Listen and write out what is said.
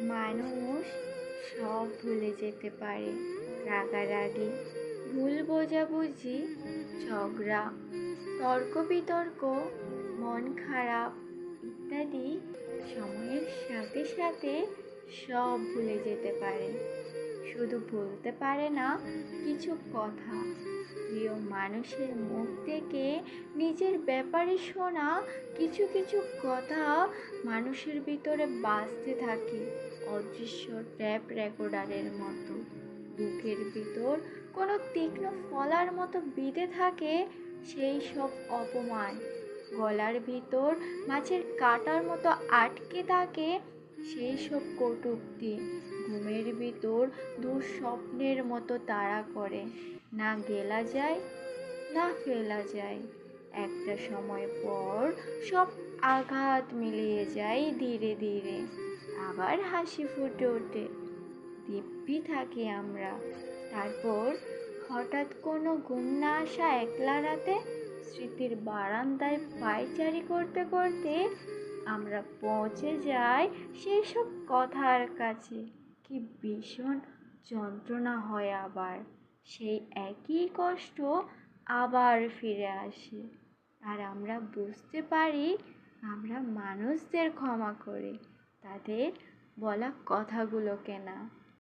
মানুষ সব ভুলে যেতে পারে। রাগারাগি, ভুল বোঝাবুঝি, ঝগড়া তর্ক বিতর্ক মন খারাপ ইত্যাদি সময়ের সাথে সাথে সব ভুলে যেতে পারে। শুধু ভুলতে পারে না, কিছু কথা। প্রিয় মানুষের মুখ থেকে নিজের ব্যাপারে শোনা কিছু কিছু কথা মানুষের ভিতরে বাঁচতে থাকে, অদৃশ্য ট্যাপ রেকর্ডারের মতো। বুকের ভিতর কোনো তীক্ষ্ণ ফলার মতো বিঁধে থাকে সেই সব অপমান। গলার ভিতর মাছের কাটার মতো আটকে থাকে সেই সব কটূক্তি ঘুমের ভিতর দুঃস্বপ্নের মতো তাড়া করে। না গেলা যায়, না ফেলা যায়। একটা সময় পর সব আঘাত মিলিয়ে যায় ধীরে ধীরে। আবার হাসি ফুটে ওঠে। দিব্যি থাকি আমরা। তারপর হঠাৎ কোনো ঘুম না আসা একলা রাতে স্মৃতির বারান্দায় পায়চারি করতে করতে আমরা পৌঁছে যাই সেই সব কথার কাছে। কি ভীষণ যন্ত্রণা হয় আবার। সেই একই কষ্ট আবার ফিরে আসে। আর আমরা বুঝতে পারি, আমরা মানুষদের ক্ষমা করি। তাদের বলা কথাগুলোকে না